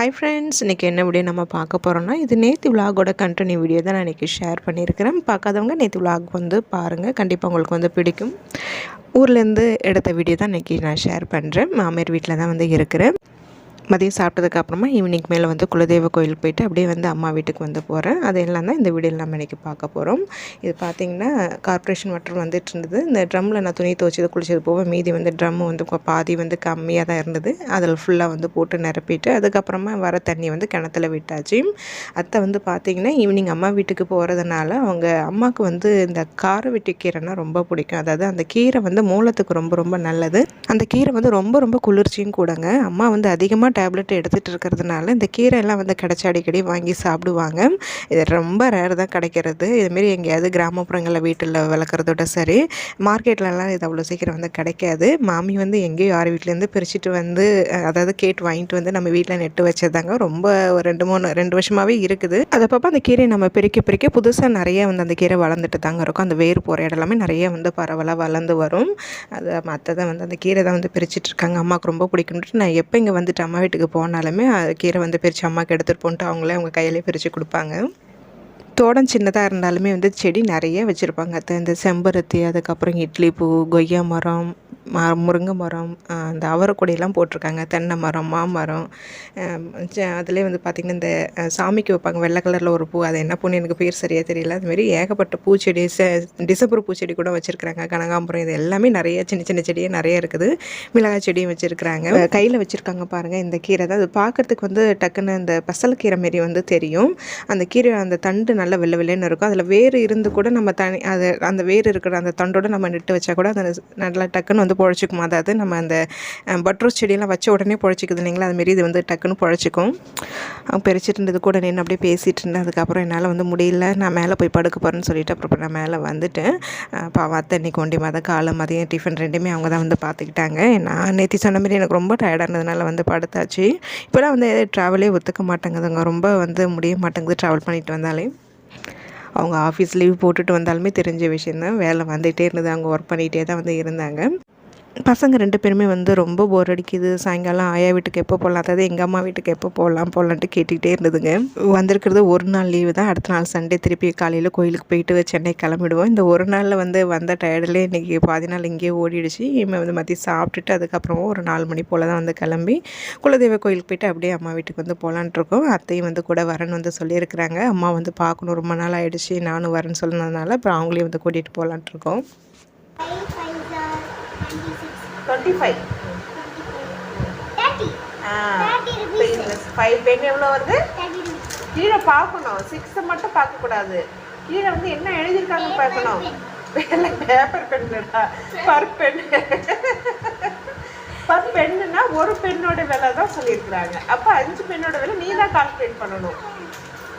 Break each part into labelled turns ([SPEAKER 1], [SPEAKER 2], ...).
[SPEAKER 1] Hi friends இன்றைக்கி என்ன video நம்ம பார்க்க போகிறோம்னா இது நேற்று விலாகோட கண்டினியூ வீடியோ தான் நான் இன்றைக்கி ஷேர் பண்ணியிருக்கிறேன். பார்க்காதவங்க நேற்று விலாக் வந்து பாருங்கள் கண்டிப்பாக உங்களுக்கு வந்து பிடிக்கும். ஊர்லேருந்து எடுத்த வீடியோ தான் இன்றைக்கி நான் ஷேர் பண்ணுறேன் மாமியார் வீட்டில் தான் வந்து இருக்கிறேன். மதியம் சாப்பிட்டதுக்கு அப்புறமா ஈவினிங் மேலே வந்து குலதெய்வ கோயிலுக்கு போயிட்டு அப்படியே வந்து அம்மா வீட்டுக்கு வந்து போகிறேன் அது தான் இந்த வீடியோவில் நம்ம இன்றைக்கி பார்க்க போகிறோம் இது பார்த்திங்கன்னா கார்ப்பரேஷன் வாட்டர் வந்துட்டு இருந்தது. இந்த ட்ரம்மில் நான் துணி துவச்சது குளிச்சது போக மீதி வந்து ட்ரம்மு வந்து பாதி வந்து கம்மியாக தான் இருந்தது. அதில் ஃபுல்லாக வந்து போட்டு நிரப்பிட்டு அதுக்கப்புறமா வர தண்ணி வந்து கிணத்துல விட்டாச்சு. அத்தை வந்து பார்த்திங்கன்னா ஈவினிங் அம்மா வீட்டுக்கு போகிறதுனால அவங்க அம்மாவுக்கு வந்து இந்த கார வெட்டி கீரைனா ரொம்ப பிடிக்கும். அதாவது அந்த கீரை வந்து மூலத்துக்கு ரொம்ப ரொம்ப நல்லது. அந்த கீரை வந்து ரொம்ப ரொம்ப குளிர்ச்சியும் கூடங்க. அம்மா வந்து அதிகமாக டேப்லெட் எடுத்துகிட்டு இருக்கிறதுனால இந்த கீரையெல்லாம் வந்து கிடச்சி அடிக்கடி வாங்கி சாப்பிடுவாங்க. இது ரொம்ப ரேர் தான் கிடைக்கிறது. இதுமாரி எங்கேயாவது கிராமப்புறங்களில் வீட்டில் வளர்க்குறதோட சரி மார்க்கெட்லலாம் இது அவ்வளோ சீக்கிரம் வந்து கிடைக்காது. மாமி வந்து எங்கேயோ யார் வீட்லேருந்து பிரிச்சுட்டு வந்து அதாவது கேட்டு வாங்கிட்டு வந்து நம்ம வீட்டில் நெட்டு வச்சதாங்க. ரொம்ப ஒரு ரெண்டு மூணு ரெண்டு வருஷமாகவே இருக்குது. அதை பார்ப்ப அந்த கீரையை நம்ம பிரிக்க பிரிக்க புதுசாக நிறைய வந்து அந்த கீரை வளர்ந்துட்டு தாங்க இருக்கும். அந்த வேர் போகிற இடம் நிறைய வந்து பரவலாக வளர்ந்து வரும். அது மற்றதை வந்து அந்த கீரை தான் வந்து பிரிச்சுட்டு இருக்காங்க. அம்மாவுக்கு ரொம்ப பிடிக்கும்ட்டு நான் எப்போ இங்கே வந்துட்டு அம்மா வீட்டுக்கு போனாலுமே அது கீரை வந்து பிரித்து அம்மாவுக்கு எடுத்துகிட்டு போன்ட்டு அவங்களே அவங்க கையிலே பிரித்து கொடுப்பாங்க. தோட்டம் சின்னதாக இருந்தாலுமே வந்து செடி நிறைய வச்சுருப்பாங்க. அது இந்த செம்பருத்தி அதுக்கப்புறம் இட்லி பூ கொய்யா மரம் ம முருங்கை மரம் ஆஹ் அந்த அவரைக்கொடியெல்லாம் போட்டிருக்காங்க. தென்னை மரம் மாமரம் அதிலே வந்து பார்த்திங்கன்னா இந்த சாமிக்கு வைப்பாங்க. வெள்ளை கலரில் ஒரு பூ. அது என்ன பூன்னு எனக்கு பேர் சரியாக தெரியல. அதுமாரி ஏகப்பட்ட பூச்செடி டிசம்பர் பூச்செடி கூட வச்சுருக்குறாங்க. கனகாம்பரம் இது எல்லாமே நிறைய சின்ன சின்ன செடியே நிறைய இருக்குது. மிளகாய் செடியும் வச்சுருக்குறாங்க. கையில் வச்சுருக்காங்க பாருங்கள் இந்த கீரை தான். அது பார்க்குறதுக்கு வந்து டக்குன்னு இந்த பசலக்கீரை மாரி வந்து தெரியும். அந்த கீரை அந்த தண்டு நல்லா வெள்ளை வெள்ளைன்னு இருக்கும். அதில் வேறு இருந்து கூட நம்ம தனி அது அந்த வேர் இருக்கிற அந்த தண்டோட நம்ம நட்டு வச்சா கூட அதை நல்லா டக்குன்னு வந்து பொழைச்சிக்கும். அதாவது நம்ம அந்த பட்ரோஸ் செடியெல்லாம் வச்ச உடனே பொழைச்சிக்குது இல்லைங்களா? அதுமாரி இது வந்து டக்குன்னு பொழைச்சிக்கும். அவங்க பறிச்சிட்டு இருந்தது கூட நின்று அப்படியே பேசிகிட்டு இருந்தேன். அதுக்கப்புறம் என்னால் வந்து முடியல. நான் மேலே போய் படுக்க போகிறேன்னு சொல்லிட்டு அப்புறம் நான் மேலே வந்துட்டேன். பாவம் அத்தை இன்னைக்கு ஒண்டி மத காலை மதியம் டிஃபன் ரெண்டுமே அவங்க தான் வந்து பார்த்துக்கிட்டாங்க நான் நேற்று சொன்ன மாதிரி எனக்கு ரொம்ப டயர்டாக இருந்ததுனால வந்து படுத்தாச்சு. இப்போலாம் வந்து ட்ராவலே ஒத்துக்க மாட்டேங்குதுங்க. ரொம்ப வந்து முடிய மாட்டேங்குது ட்ராவல் பண்ணிட்டு வந்தாலே. அவங்க ஆஃபீஸ் லீவ் போட்டுட்டு வந்தாலுமே தெரிஞ்ச விஷயந்தான் வேலை வந்துகிட்டே இருந்தது. அவங்க ஒர்க் பண்ணிகிட்டே தான் வந்து இருந்தாங்க. பசங்க ரெண்டு பேருமே வந்து ரொம்ப போர் அடிக்குது. சாயங்காலம் ஆயா வீட்டுக்கு எப்போ போகலாம் அதாவது எங்கள் அம்மா வீட்டுக்கு எப்போ போகலாம் போகலான்ட்டு கேட்டுக்கிட்டே இருந்ததுங்க. வந்திருக்கிறது ஒரு நாள் லீவு தான். அடுத்த நாள் சண்டே திருப்பி காலையில் கோயிலுக்கு போயிட்டு சென்னை கிளம்பிடுவோம். இந்த ஒரு நாளில் வந்து வந்த டயர்டில் இன்றைக்கி பாதி நாள் இங்கேயே ஓடிடுச்சு. இனிமேல் வந்து மதியம் சாப்பிட்டுட்டு அதுக்கப்புறமா ஒரு நாலு மணி போல் தான் வந்து கிளம்பி குலதெய்வ கோயிலுக்கு போயிட்டு அப்படியே அம்மா வீட்டுக்கு வந்து போகலான்ட்டு இருக்கோம். அத்தையும் வந்து கூட வரேன்னு வந்து சொல்லியிருக்கிறாங்க. அம்மா வந்து பார்க்கணும். ரொம்ப நாள் ஆகிடுச்சு நானும் வரேன்னு சொன்னதுனால அப்புறம் அவங்களையும் வந்து கூட்டிகிட்டு போகலான்ட்டு இருக்கோம். டுவெண்ட்டி ஃபைவ் ஃபைவ் பென் எவ்வளோ வந்து கீழே பார்க்கணும் சிக்ஸை மட்டும் பார்க்கக்கூடாது கீழே வந்து என்ன எழுதியிருக்காங்க பார்க்கணும் பேப்பர் பென்னுடா பர் பென் பர் பென்னுனா ஒரு பெண்ணோட விலை தான் சொல்லியிருக்கிறாங்க அப்போ அஞ்சு பெண்ணோட விலை நீ தான் கால்குலேட் பண்ணணும்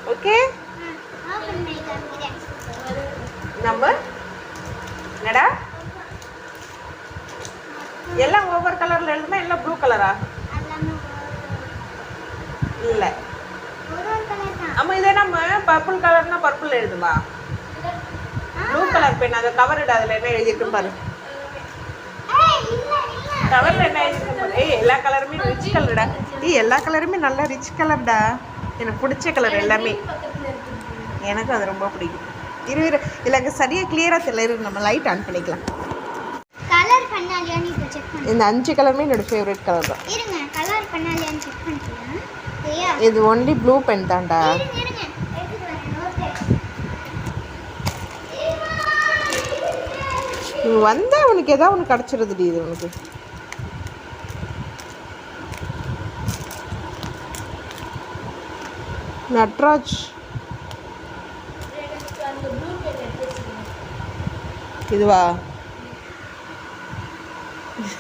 [SPEAKER 1] ஓகே நம்ம என்னடா எல்லாம் ஒவ்வொரு கலரில் எழுதுனா எல்லாம் ப்ளூ கலரா இல்லை. ஆமாம் இதே நம்ம பர்பிள் கலர்னா பர்பிள் எழுதுமா? ப்ளூ கலர் பென் அதை கவர் அதில் என்ன எழுதிருக்குன்னு பாரு. என்ன எழுதிருக்கு பாரு. ஏய் எல்லா கலருமே ரிச் கலர்டா ஏய் எல்லா கலருமே நல்லா ரிச் கலர்டா எனக்கு பிடிச்ச கலர் எல்லாமே. எனக்கும் அது ரொம்ப பிடிக்கும். இரு இரு. இல்லை சரியாக கிளியராக தெரியல. நம்ம லைட் ஆன் பண்ணிக்கலாம்
[SPEAKER 2] கலர் பண்ணாலியான்னு இப்போ செக் பண்ணு
[SPEAKER 1] இந்த அஞ்சு கலருமே என்னோட ஃபேவரட் கலர் தான்.
[SPEAKER 2] இருங்க கலர் பண்ணாலியான்னு செக் பண்ணிக்கலாம் சரியா?
[SPEAKER 1] இது ஒன்லி ப்ளூ பென் தான்டா. நீ வந்தா உனக்கு ஏதாவது ஒன்று கிடச்சிருதுடி இது உனக்கு. நட்ராஜ். இதுவா?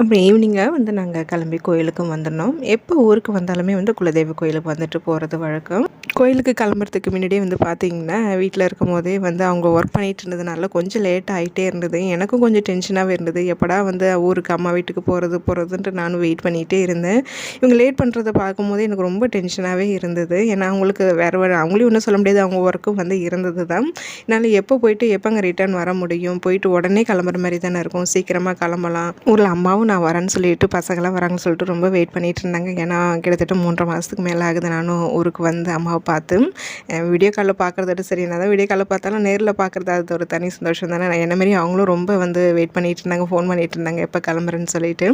[SPEAKER 1] அப்புறம் ஈவினிங்காக வந்து நாங்கள் கிளம்பி கோயிலுக்கும் வந்துடணும். எப்போ ஊருக்கு வந்தாலுமே வந்து குலதெய்வ கோயிலுக்கு வந்துட்டு போகிறது வழக்கம். கோயிலுக்கு கிளம்புறதுக்கு முன்னாடியே வந்து பார்த்திங்கன்னா வீட்டில் இருக்கும் போதே வந்து அவங்க ஒர்க் பண்ணிகிட்டு இருந்ததுனால கொஞ்சம் லேட் ஆகிட்டே இருந்தது. எனக்கும் கொஞ்சம் டென்ஷனாகவே இருந்தது. எப்படா வந்து ஊருக்கு அம்மா வீட்டுக்கு போகிறது போகிறதுன்ட்டு நானும் வெயிட் பண்ணிகிட்டே இருந்தேன். இவங்க லேட் பண்ணுறதை பார்க்கும்போது எனக்கு ரொம்ப டென்ஷனாகவே இருந்தது. ஏன்னா அவங்களுக்கு வேறு வேறு அவங்களையும் ஒன்றும் சொல்ல முடியாது. அவங்க ஒர்க்கும் வந்து இருந்தது தான் என்னால் எப்போ போயிட்டு எப்போங்க ரிட்டர்ன் வர முடியும்? போயிட்டு உடனே கிளம்புற மாதிரி தானே இருக்கும். சீக்கிரமாக கிளம்பலாம். ஊரில் அம்மாவும் நான் வரேன்னு சொல்லிட்டு பசங்களாம் வராங்கன்னு சொல்லிட்டு ரொம்ப வெயிட் பண்ணிகிட்டு இருந்தாங்க. ஏன்னா கிட்டத்தட்ட மூன்றரை மாதத்துக்கு மேலே ஆகுது. நானும் ஊருக்கு வந்து அம்மாவை பார்த்து வீடியோ காலில் பார்க்குறதோட சரி என்ன தான் வீடியோ காலில் பார்த்தாலும் நேரில் பார்க்குறது அது ஒரு தனி சந்தோஷம் தானே. நான் என்ன அவங்களும் ரொம்ப வந்து வெயிட் பண்ணிகிட்டு இருந்தாங்க ஃபோன் பண்ணிகிட்டு இருந்தாங்க எப்போ கிளம்புறேன்னு சொல்லிட்டு.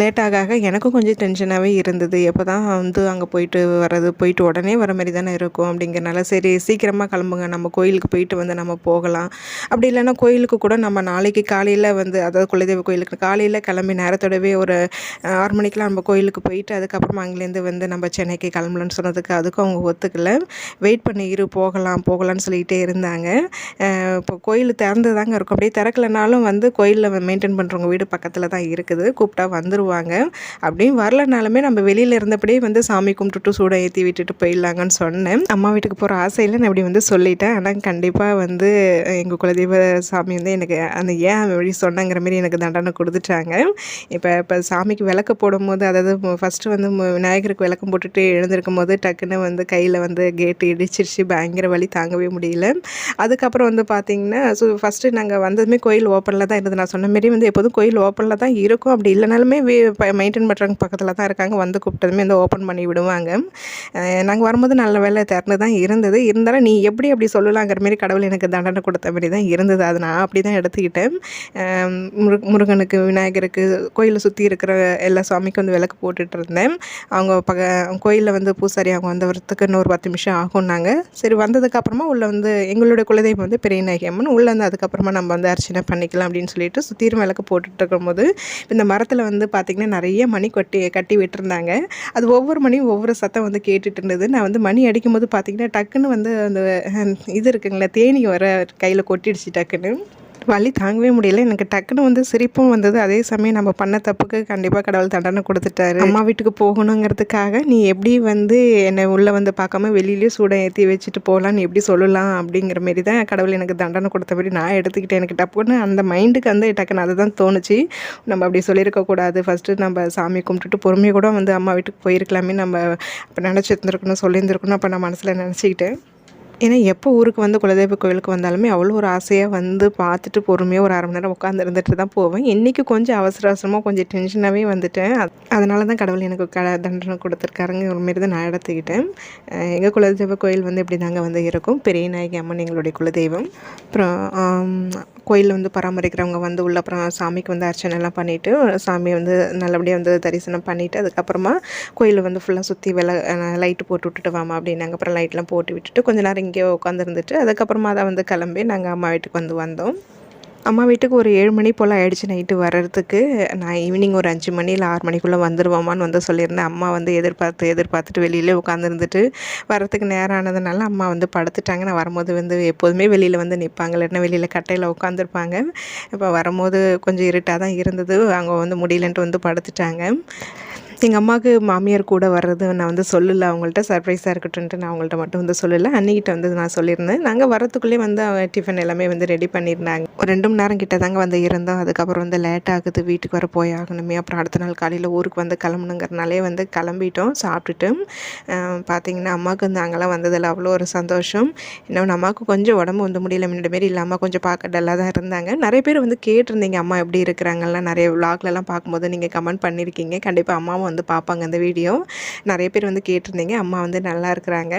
[SPEAKER 1] லேட் ஆக ஆக எனக்கும் கொஞ்சம் டென்ஷனாகவே இருந்தது. எப்போ தான் வந்து அங்கே போயிட்டு வர்றது போயிட்டு உடனே வர மாதிரி தானே இருக்கும் அப்படிங்கிறனால சரி சீக்கிரமாக கிளம்புங்க. நம்ம கோயிலுக்கு போயிட்டு வந்து நம்ம போகலாம். அப்படி இல்லைன்னா கோயிலுக்கு கூட நம்ம நாளைக்கு காலையில் வந்து அதாவது குலதெய்வ கோயிலுக்கு காலையில் கிளம்பி நேரம் நேரத்தோடவே ஒரு ஆறு மணிக்கெலாம் நம்ம கோயிலுக்கு போயிட்டு அதுக்கப்புறமா அங்கேருந்து வந்து நம்ம சென்னைக்கு கிளம்பலன்னு சொன்னதுக்கு அதுக்கும் அவங்க ஒத்துக்கல. வெயிட் பண்ணி இரு போகலாம் போகலான்னு சொல்லிகிட்டே இருந்தாங்க. இப்போ கோயில் திறந்து தாங்க இருக்கும். அப்படியே திறக்கலனாலும் வந்து கோயிலில் மெயின்டைன் பண்ணுறவங்க வீடு பக்கத்தில் தான் இருக்குது. கூப்பிட்டா வந்துடுவாங்க அப்படியும் வரலனாலுமே நம்ம வெளியில் இருந்தபடியே வந்து சாமி கும்பிட்டுட்டு சூடம் ஏற்றி விட்டுட்டு போயிடலாங்கன்னு சொன்னேன். அம்மா வீட்டுக்கு போகிற ஆசையில் நான் இப்படி வந்து சொல்லிட்டேன். ஆனால் கண்டிப்பாக வந்து எங்கள் குலதெய்வ சாமி வந்து எனக்கு அந்த ஏன் அப்படி சொன்னங்கிற மாரி எனக்கு தண்டனை கொடுத்துட்டாங்க. இப்போ இப்போ சாமிக்கு விளக்கு போடும்போது அதாவது ஃபஸ்ட்டு வந்து விநாயகருக்கு விளக்கம் போட்டுட்டு எழுந்திருக்கும் போது டக்குன்னு வந்து கையில் வந்து கேட்டு இடிச்சிருச்சு. பயங்கர வலி தாங்கவே முடியல. அதுக்கப்புறம் வந்து பார்த்திங்கன்னா ஸோ ஃபஸ்ட்டு நாங்கள் வந்ததுமே கோயில் ஓப்பனில் தான் இருந்தது. நான் சொன்ன மாரி வந்து எப்போதும் கோயில் ஓப்பனில் தான் இருக்கும். அப்படி இல்லைனாலுமே மெயின்டைன் பண்ணுறவங்க பக்கத்தில் தான் இருக்காங்க. வந்து கூப்பிட்டதுமே வந்து ஓப்பன் பண்ணி விடுவாங்க. நாங்கள் வரும்போது நல்ல வேலை திறந்து தான் இருந்தது. இருந்தாலும் நீ எப்படி அப்படி சொல்லலாங்கிற மாரி கடவுள் எனக்கு தண்டனை கொடுத்த மாதிரி தான் இருந்தது. அது நான் அப்படி தான் எடுத்துக்கிட்டேன் முரு முருகனுக்கு விநாயகருக்கு கோயிலை சுற்றி இருக்கிற எல்லா சாமிக்கும் வந்து விளக்கு போட்டுட்டு இருந்தேன். அவங்க பக கோயிலில் வந்து பூசாரி அவங்க வந்து வரத்துக்கு இன்னொரு பத்து நிமிஷம் ஆகும்னாங்க சரி வந்ததுக்கப்புறமா உள்ளே வந்து எங்களுடைய குலதெய்வம் வந்து பெரிய நாயகி அம்மன் உள்ளே வந்து அதுக்கப்புறமா நம்ம வந்து அர்ச்சனை பண்ணிக்கலாம் அப்படின்னு சொல்லிட்டு சுற்றிலும் விளக்கு போட்டுட்டு இருக்கும்போது இந்த மரத்தில் வந்து பார்த்திங்கன்னா நிறைய மணி கொட்டி கட்டி விட்டுருந்தாங்க. அது ஒவ்வொரு மணியும் ஒவ்வொரு சத்தம் வந்து கேட்டுட்டு இருந்தது. நான் வந்து மணி அடிக்கும்போது பார்த்திங்கன்னா டக்குன்னு வந்து அந்த இது இருக்குங்களா தேனி வர கையில் கொட்டிடுச்சு டக்குன்னு. வலி தாங்கவே முடியல. எனக்கு டக்குன்னு வந்து சிரிப்பும் வந்தது. அதே சமயம் நம்ம பண்ண தப்புக்கு கண்டிப்பாக கடவுள் தண்டனை கொடுத்துட்டாரு. அம்மா வீட்டுக்கு போகணுங்கிறதுக்காக நீ எப்படி வந்து என்னை உள்ளே வந்து பார்க்காம வெளியிலேயே சூடம் ஏற்றி வச்சுட்டு போகலாம் நீ எப்படி சொல்லலாம் அப்படிங்கிற மாரி தான் கடவுள் எனக்கு தண்டனை கொடுத்த மாதிரி நான் எடுத்துக்கிட்டேன். எனக்கு டப்புன்னு அந்த மைண்டுக்கு வந்து டக்குன்னு அதுதான் தோணுச்சு. நம்ம அப்படி சொல்லியிருக்கக்கூடாது ஃபஸ்ட்டு நம்ம சாமி கும்பிட்டுட்டு பொறுமையாக கூட வந்து அம்மா வீட்டுக்கு போயிருக்கலாமே. நம்ம அப்போ நினச்சிருந்துருக்கணும் சொல்லியிருந்துருக்கணும். அப்போ நான் மனசில் நினச்சிக்கிட்டேன். ஏன்னா எப்போ ஊருக்கு வந்து குலதெய்வ கோயிலுக்கு வந்தாலுமே அவ்வளோ ஒரு ஆசையாக வந்து பார்த்துட்டு பொறுமையாக ஒரு அரை மணி நேரம் உட்காந்து இருந்துட்டு தான் போவேன். இன்றைக்கி கொஞ்சம் அவசர அவசரமாக கொஞ்சம் டென்ஷனாகவே வந்துட்டேன். அதனால தான் கடவுள் எனக்கு க தண்டனை கொடுத்துருக்காருங்க. ஒரு தான் நான் எடுத்துக்கிட்டேன் எங்கள் குலதெய்வ கோயில் வந்து இப்படி தாங்க வந்து இருக்கும். பெரிய நாயகி அம்மன் எங்களுடைய குலதெய்வம். அப்புறம் கோயிலில் வந்து பராமரிக்கிறவங்க வந்து உள்ள அப்புறம் சாமிக்கு வந்து அர்ச்சனை எல்லாம் பண்ணிவிட்டு சாமியை வந்து நல்லபடியாக வந்து தரிசனம் பண்ணிவிட்டு அதுக்கப்புறமா கோயிலில் வந்து ஃபுல்லாக சுற்றி வில லைட்டு போட்டு விட்டுட்டு வாமா அப்படின்னாங்க. அப்புறம் லைட்லாம் போட்டு விட்டுட்டு கொஞ்ச நேரம் இங்கேயே உட்காந்துருந்துட்டு அதுக்கப்புறமா தான் வந்து கிளம்பி நாங்கள் அம்மா வீட்டுக்கு வந்து வந்தோம். அம்மா வீட்டுக்கு ஒரு ஏழு மணி போல் ஆயிடுச்சு நைட்டு வர்றதுக்கு. நான் ஈவினிங் ஒரு அஞ்சு மணி இல்லை ஆறு மணிக்குள்ளே வந்துடுவோமான்னு வந்து சொல்லியிருந்தேன். அம்மா வந்து எதிர்பார்த்து எதிர்பார்த்துட்டு வெளியிலே உட்காந்துருந்துட்டு வரத்துக்கு நேரம் ஆனதுனால அம்மா வந்து படுத்துட்டாங்க. நான் வரும்போது வந்து எப்போதுமே வெளியில் வந்து நிற்பாங்க இல்லைன்னா வெளியில் கட்டையில் உட்காந்துருப்பாங்க இப்போ வரும்போது கொஞ்சம் இருட்டாக தான் இருந்தது. அவங்க வந்து முடியலன்ட்டு வந்து படுத்துட்டாங்க. எங்கள் அம்மாவுக்கு மாமியார் கூட வர்றது நான் வந்து சொல்லலை. அவங்கள்ட்ட சர்ப்ரைஸாக இருக்கட்டும்ன்ட்டு நான் அவங்கள்ட்ட மட்டும் வந்து சொல்லலை. அன்னிக்கிட்ட வந்து நான் சொல்லியிருந்தேன். நாங்கள் வரத்துக்குள்ளே வந்து அவன் டிஃபன் எல்லாமே வந்து ரெடி பண்ணியிருந்தாங்க. ஒரு ரெண்டு மணி நேரம் கிட்ட தாங்க வந்து இருந்தோம். அதுக்கப்புறம் வந்து லேட் ஆகுது. வீட்டுக்கு வர போய் ஆகணுமே. அப்புறம் அடுத்த நாள் காலையில் ஊருக்கு வந்து கிளம்பணுங்கிறனாலே வந்து கிளம்பிட்டோம். சாப்பிட்டுட்டு பார்த்தீங்கன்னா அம்மாவுக்கு வந்து அங்கெல்லாம் வந்ததில் அவ்வளோ ஒரு சந்தோஷம். இன்னொன்று அம்மாவுக்கு கொஞ்சம் உடம்பு வந்து முடியல. முன்னாடி மாரி இல்லாமல் கொஞ்சம் பார்க்க டல்லாக தான் இருந்தாங்க. நிறைய பேர் வந்து கேட்டிருந்தீங்க அம்மா எப்படி இருக்கிறாங்கலாம்? நிறைய விளாக்லலாம் பார்க்கும்போது நீங்கள் கமெண்ட் பண்ணியிருக்கீங்க கண்டிப்பாக அம்மாவும் வந்து பார்ப்பாங்க அந்த வீடியோ. நிறைய பேர் வந்து கேட்டிருந்தீங்க. அம்மா வந்து நல்லா இருக்கிறாங்க.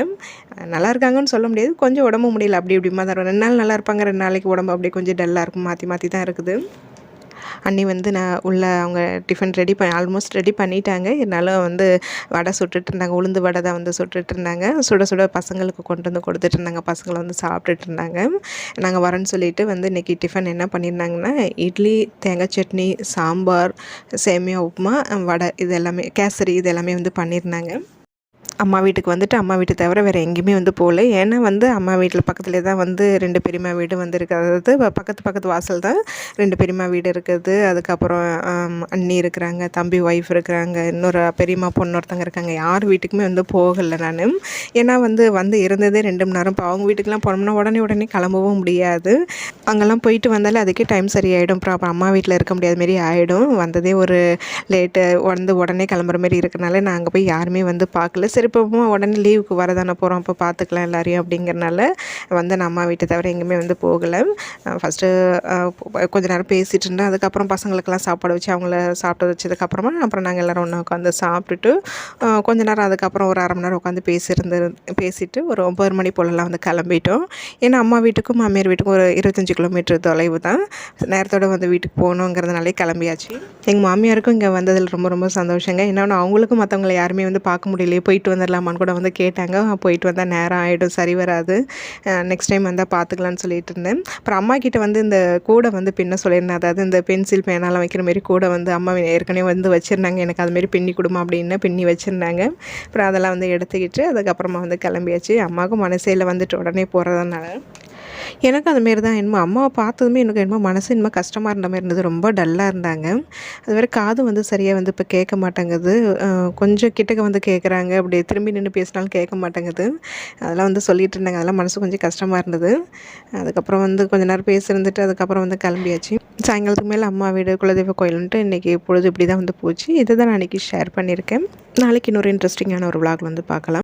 [SPEAKER 1] நல்லா இருக்காங்கன்னு சொல்ல முடியாது. கொஞ்சம் உடம்பு முடியல. அப்படி இப்படிமா தான் ரெண்டு நாள் நல்லா இருப்பாங்க. ரெண்டு நாளைக்கு உடம்பு அப்படியே கொஞ்சம் டல்லாக இருக்கும். மாற்றி மாற்றி தான் இருக்குது. அண்ணி வந்து நான் உள்ள அவங்க டிஃபன் ரெடி பண்ணி ஆல்மோஸ்ட் ரெடி பண்ணிட்டாங்க. இருந்தாலும் வந்து வடை சுட்டுட்டு இருந்தாங்க. உளுந்து வடை தான் வந்து சுட்டுட்டு இருந்தாங்க. சுட சுட பசங்களுக்கு கொண்டு வந்து கொடுத்துட்டு இருந்தாங்க. பசங்களை வந்து சாப்பிட்டுட்டு இருந்தாங்க. நாங்கள் வரேன்னு சொல்லிட்டு வந்து இன்றைக்கி டிஃபன் என்ன பண்ணியிருந்தாங்கன்னா இட்லி தேங்காய் சட்னி சாம்பார் சேமியா உப்புமா வடை இது எல்லாமே கேசரி இது எல்லாமே வந்து பண்ணியிருந்தாங்க. அம்மா வீட்டுக்கு வந்துட்டு அம்மா வீட்டு தவிர வேறு எங்கேயுமே வந்து போகல. ஏன்னா வந்து அம்மா வீட்டில் பக்கத்துலேயே தான் வந்து ரெண்டு பெரியம்மா வீடு வந்து இருக்குது அதாவது பக்கத்து பக்கத்து வாசல் தான் ரெண்டு பெரியம்மா வீடு இருக்குது. அதுக்கப்புறம் அண்ணி இருக்கிறாங்க தம்பி ஒய்ஃப் இருக்கிறாங்க இன்னொரு பெரியம்மா பொண்ணு ஒருத்தங்க இருக்காங்க. யார் வீட்டுக்குமே வந்து போகலை நான். ஏன்னா வந்து வந்து இருந்ததே ரெண்டு மணி நேரம். இப்போ அவங்க வீட்டுக்கெலாம் போனோம்னா உடனே உடனே கிளம்பவும் முடியாது. அங்கெல்லாம் போயிட்டு வந்தாலே அதுக்கே டைம் சரியாயிடும். அப்புறம் அப்புறம் அம்மா வீட்டில் இருக்க முடியாத மாரி ஆகிடும் வந்ததே ஒரு லேட்டு வந்து உடனே கிளம்புற மாதிரி இருக்கனால நான் அங்கே போய் யாருமே வந்து பார்க்கல. சரி இப்போ உடனே லீவுக்கு வரதானே போகிறோம் அப்போ பார்த்துக்கலாம் எல்லாரையும் அப்படிங்கிறனால வந்து நான் அம்மா வீட்டை தவிர எங்கேயுமே வந்து போகலை. ஃபஸ்ட்டு கொஞ்ச நேரம் பேசிகிட்டு இருந்தேன். அதுக்கப்புறம் பசங்களுக்கெல்லாம் சாப்பாடு வச்சு அவங்கள சாப்பிட்டு வச்சதுக்கப்புறமா அப்புறம் நாங்கள் எல்லோரும் ஒன்றா உட்காந்து சாப்பிட்டுட்டு கொஞ்ச நேரம் அதுக்கப்புறம் ஒரு அரை மணி நேரம் உட்காந்து பேசியிருந்து பேசிட்டு ஒரு ஒம்பது மணி போலலாம் வந்து கிளம்பிட்டோம். ஏன்னா அம்மா வீட்டுக்கும் மாமியார் வீட்டுக்கும் ஒரு இருபத்தஞ்சி கிலோமீட்டர் தொலைவு தான். நேரத்தோட வந்து வீட்டுக்கு போகணுங்கிறதுனாலே கிளம்பியாச்சு. எங்கள் மாமியாருக்கும் இங்கே வந்ததில் ரொம்ப ரொம்ப சந்தோஷங்க. இன்னொன்று அவங்களுக்கும் மற்றவங்கள யாருமே வந்து பார்க்க முடியலையே. போயிட்டு வந்துடலாமான்னு கூட வந்து கேட்டாங்க. போயிட்டு வந்தால் நேரம் ஆகிடும் சரி வராது. நெக்ஸ்ட் டைம் வந்தால் பார்த்துக்கலான்னு சொல்லிட்டு இருந்தேன். அப்புறம் அம்மா கிட்ட வந்து இந்த கூடை வந்து பின்ன சொல்லியிருந்தேன். அதாவது இந்த பென்சில் பேனாலாம் வைக்கிற மாரி கூடை வந்து அம்மா ஏற்கனவே வந்து வச்சுருந்தாங்க. எனக்கு அதுமாரி பின்னி கொடுமா அப்படின்னு பின்னி வச்சுருந்தாங்க. அப்புறம் அதெல்லாம் வந்து எடுத்துக்கிட்டு அதுக்கப்புறமா வந்து கிளம்பியாச்சு. அம்மாவுக்கும் மனசையில் வந்துட்டு உடனே போகிறதுனால எனக்கு அது மாரி தான். என்னமோ அம்மாவை பார்த்ததுமே எனக்கு என்னமோ மனசு என்னமோ கஷ்டமாக இருந்த மாதிரி இருந்தது. ரொம்ப டல்லாக இருந்தாங்க. அது வேறு காது வந்து சரியாக வந்து இப்போ கேட்க மாட்டேங்குது. கொஞ்சம் கிட்டக்க வந்து கேட்குறாங்க அப்படி திரும்பி நின்று பேசினாலும் கேட்க மாட்டேங்குது. அதெல்லாம் வந்து சொல்லிகிட்டு இருந்தாங்க. அதெல்லாம் மனசு கொஞ்சம் கஷ்டமாக இருந்தது. அதுக்கப்புறம் வந்து கொஞ்ச நேரம் பேசியிருந்துட்டு அதுக்கப்புறம் வந்து கிளம்பியாச்சு. சாயங்காலத்துக்கு மேலே அம்மா வீடு குலதெய்வ கோயிலுன்ட்டு இன்றைக்கி பொழுது இப்படி தான் வந்து போச்சு. இதை தான் நான் இன்றைக்கி ஷேர் பண்ணியிருக்கேன். நாளைக்கு இன்னொரு இன்ட்ரெஸ்டிங்கான ஒரு விளாக் வந்து பார்க்கலாம்.